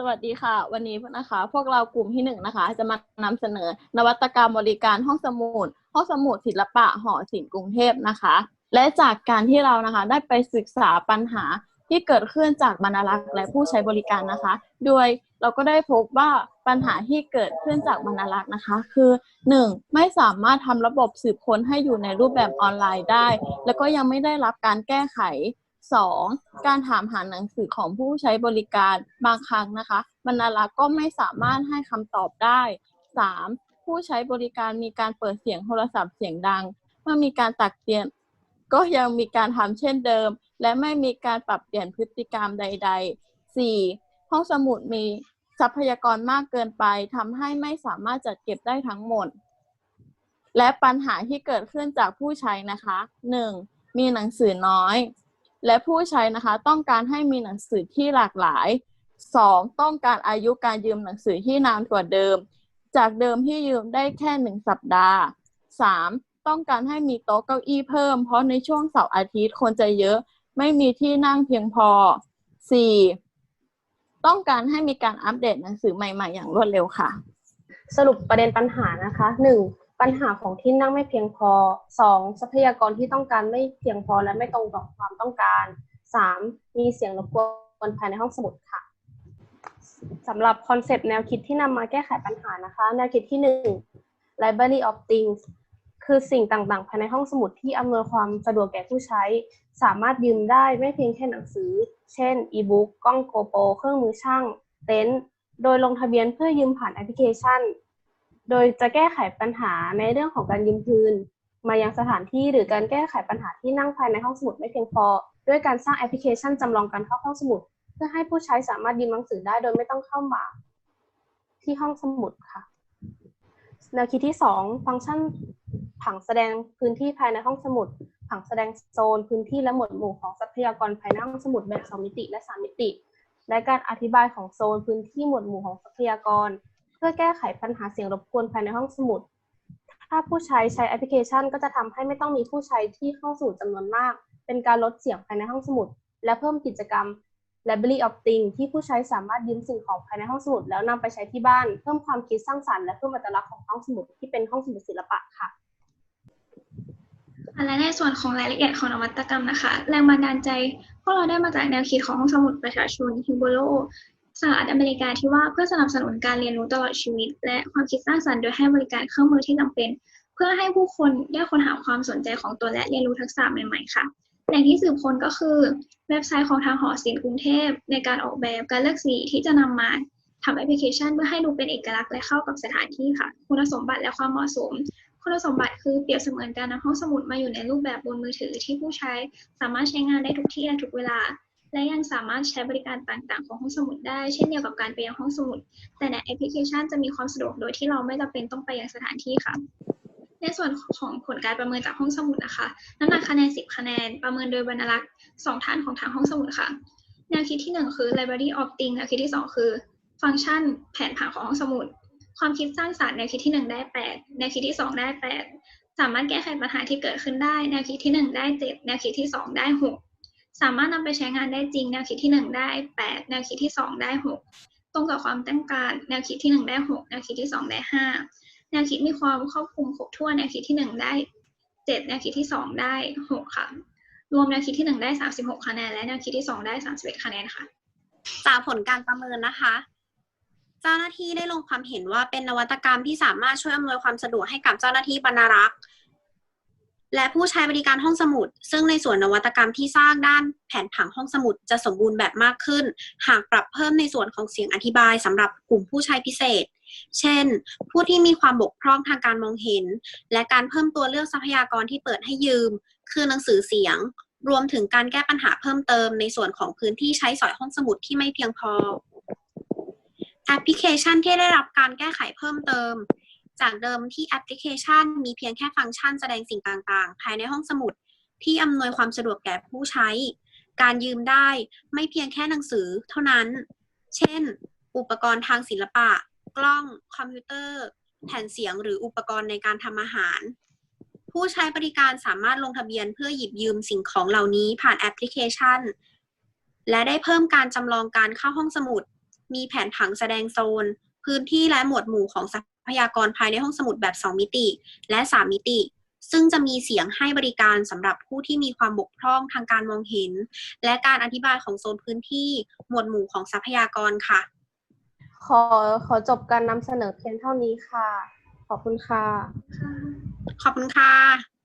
สวัสดีค่ะ วันนี้นะคะ พวกเรากลุ่มที่หนึ่งนะคะ จะมานำเสนอ นวัตกรรมบริการห้องสมุดห้องสมุดศิลปะหอศิลป์กรุงเทพนะคะ และจากการที่เรานะคะ ได้ไปศึกษาปัญหาที่เกิดขึ้นจากบรรลักษ์และผู้ใช้บริการนะคะ โดยเราก็ได้พบว่าปัญหาที่เกิดขึ้นจากบรรลักษ์นะคะ คือ 1. ไม่สามารถทำระบบสืบค้นให้อยู่ในรูปแบบออนไลน์ได้ แล้วก็ยังไม่ได้รับการแก้ไข 2. การถามหาหนังสือของผู้ใช้บริการบางครั้งนะคะบรรลักษ์ก็ไม่สามารถให้คำตอบได้ 3. ผู้ใช้บริการมีการเปิดเสียงโทรศัพท์เสียงดัง เมื่อมีการตักเตือน ก็ยังมีการทำเช่นเดิม และไม่มีการปรับเปลี่ยนพฤติกรรมใด ๆ 4. ห้องสมุดมีทรัพยากรมากเกินไปทำให้ไม่สามารถจัดเก็บได้ทั้งหมด และปัญหาที่เกิดขึ้นจากผู้ใช้นะคะ 1. มีหนังสือน้อย และผู้ใช้นะคะ ต้องการให้มีหนังสือที่หลากหลาย 2. ต้องการอายุการยืมหนังสือที่นานกว่าเดิม จากเดิมที่ยืมได้แค่หนึ่งสัปดาห์ 3. ต้องการให้มีโต๊ะเก้าอี้เพิ่ม เพราะในช่วงเสาร์อาทิตย์คนจะเยอะ ไม่มีที่นั่งเพียงพอ 4. ต้องการให้มีการอัปเดตหนังสือใหม่ ๆ อย่างรวดเร็วค่ะ สรุปประเด็นปัญหานะคะ 1. ปัญหาของที่นั่งไม่เพียงพอ 2. ทรัพยากรที่ต้องการไม่เพียงพอและไม่ตรงต่อความต้องการ 3. มีเสียงรบกวนภายในห้องสมุดค่ะสำหรับคอนเซปต์แนวคิดที่นำมาแก้ไขปัญหานะคะ แนวคิดที่ 1 Library of Things คือสิ่งต่างๆ ภายในห้องสมุดที่อำนวยความสะดวกแก่ผู้ใช้ สามารถยืมได้ไม่เพียงแค่หนังสือ เช่น อีบุ๊กกล้องโกโปรเครื่องมือช่าง เต็นท์ โดยลงทะเบียนเพื่อยืมผ่านแอปพลิเคชัน โดยจะแก้ไขปัญหาในเรื่องของการยืมคืน มายังสถานที่หรือการแก้ไขปัญหาที่นั่งภายในห้องสมุดไม่เพียงพอ ด้วยการสร้างแอปพลิเคชันจำลองการเข้าห้องสมุด เพื่อให้ผู้ใช้สามารถยืมหนังสือได้โดยไม่ต้องเข้ามา ที่ห้องสมุดค่ะแนวคิดที่ 2 ฟังก์ชันผังแสดงพื้นที่ภายในห้องสมุด ผังแสดงโซน พื้นที่และหมวดหมู่ของทรัพยากรภายในห้องสมุดแบบ2มิติและ3มิติ และการอธิบายของโซน พื้นที่หมวดหมู่ของทรัพยากร เพื่อแก้ไขปัญหาเสียงรบกวนภายในห้องสมุด ถ้าผู้ใช้ใช้แอปพลิเคชัน ก็จะทำให้ไม่ต้องมีผู้ใช้ที่ห้องสมุดจำนวนมาก เป็นการลดเสียงภายในห้องสมุด และเพิ่มกิจกรรม Library of Things ที่ผู้ใช้สามารถยืมสิ่งของภายในห้องสมุด แล้วนำไปใช้ที่บ้าน เพิ่มความคิดสร้างสรรค์และเพิ่มอัตลักษณ์ของห้องสมุดที่เป็นห้องสมุดศิลปะค่ะและในส่วนของรายละเอียดของนวัตกรรมนะคะ แรงบันดาลใจ พวกเราได้มาจากแนวคิดของห้องสมุดประชาชนฮิวโบโล สหรัฐอเมริกาที่ว่าเพื่อสนับสนุนการเรียนรู้ตลอดชีวิต และความคิดสร้างสรรค์โดยให้บริการเครื่องมือที่จำเป็น เพื่อให้ผู้คนได้ค้นหาความสนใจของตัวและเรียนรู้ทักษะใหม่ๆค่ะแหล่งที่สืบค้นก็คือเว็บไซต์ของทางหอศิลป์กรุงเทพ ในการออกแบบการเลือกสีที่จะนำมาทำแอปพลิเคชันเพื่อให้ดูเป็นเอกลักษณ์และเข้ากับสถานที่ค่ะ คุณสมบัติและความเหมาะสม คุณสมบัติคือเปรียบเสมือนการนำห้องสมุดมาอยู่ในรูปแบบบนมือถือที่ผู้ใช้สามารถใช้งานได้ทุกที่และทุกเวลา และยังสามารถใช้บริการต่างๆ ของห้องสมุดได้ เช่นเดียวกับการไปยังห้องสมุด แต่ในแอปพลิเคชันจะมีความสะดวกโดยที่เราไม่จำเป็นต้องไปยังสถานที่ค่ะ ในส่วนของผลการประเมินจากห้องสมุดนะคะ น้ำหนักคะแนน 10 คะแนน ประเมินโดยบรรลักษ์สองท่านของทางห้องสมุดค่ะ แนวคิดที่ 1 คือ library of things แนวคิดที่ 2 คือ ฟังก์ชันแผนผังของห้องสมุด ความคิดสร้างสรรค์แนวคิดที่ 1 ได้ 8 แนวคิดที่ 2 ได้ 8 สามารถแก้ไขปัญหาที่เกิดขึ้นได้ แนวคิดที่ 1 ได้ 7 แนวคิดที่ 2 ได้ 6 สามารถนำไปใช้งานได้จริง แนวคิดที่ 1 ได้ 8 แนวคิดที่ 2 ได้ 6 ตรงกับความต้องการ แนวคิดที่ 1 ได้ 6 แนวคิดที่ 2 ได้ 5 แนวคิดมีความครอบคลุมครบถ้วน แนวคิดที่ 1 ได้ 7 แนวคิดที่ 2 ได้ 6 ค่ะ รวมแนวคิดที่ 1 ได้ 36 คะแนน และแนวคิดที่ 2 ได้ 31 คะแนนค่ะ จากผลการประเมินนะคะ เจ้าหน้าที่ได้ลงความเห็นว่าเป็นนวัตกรรมที่สามารถช่วยอำนวยความสะดวกให้กับเจ้าหน้าที่บรรณารักษ์ และผู้ใช้บริการห้องสมุด ซึ่งในส่วนนวัตกรรมที่สร้างด้านแผนผังห้องสมุดจะสมบูรณ์แบบมากขึ้น หากปรับเพิ่มในส่วนของเสียงอธิบายสำหรับกลุ่มผู้ใช้พิเศษ เช่น ผู้ที่มีความบกพร่องทางการมองเห็น และการเพิ่มตัวเลือกทรัพยากรที่เปิดให้ยืม คือหนังสือเสียง รวมถึงการแก้ปัญหาเพิ่มเติมในส่วนของพื้นที่ใช้สอยห้องสมุดที่ไม่เพียงพอแอปพลิเคชันที่ได้รับการแก้ไขเพิ่มเติม จากเดิมที่แอปพลิเคชัน มีเพียงแค่ฟังก์ชันแสดงสิ่งต่างๆ ภายในห้องสมุดที่อำนวยความสะดวกแก่ผู้ใช้ การยืมได้ไม่เพียงแค่หนังสือเท่านั้น เช่น อุปกรณ์ทางศิลปะ กล้อง คอมพิวเตอร์ แผ่นเสียงหรืออุปกรณ์ในการทำอาหาร ผู้ใช้บริการสามารถลงทะเบียนเพื่อหยิบยืมสิ่งของเหล่านี้ผ่านแอปพลิเคชัน และได้เพิ่มการจำลองการเข้าห้องสมุด มีแผนผังแสดงโซน พื้นที่และหมวดหมู่ของทรั พยากรภายในห้องสมุดแบบ 2 มิติ และ 3 มิติ ซึ่งจะมีเสียงให้บริการสำหรับผู้ที่มีความบกพร่องทางการมองเห็น และการอธิบายของโซนพื้นที่หมวดหมู่ของทรัพยากรค่ะ ขอขอจบการนำเสนอเพียงเท่านี้ค่ะ ขอบคุณค่ะค่ะขอบคุณค่ะ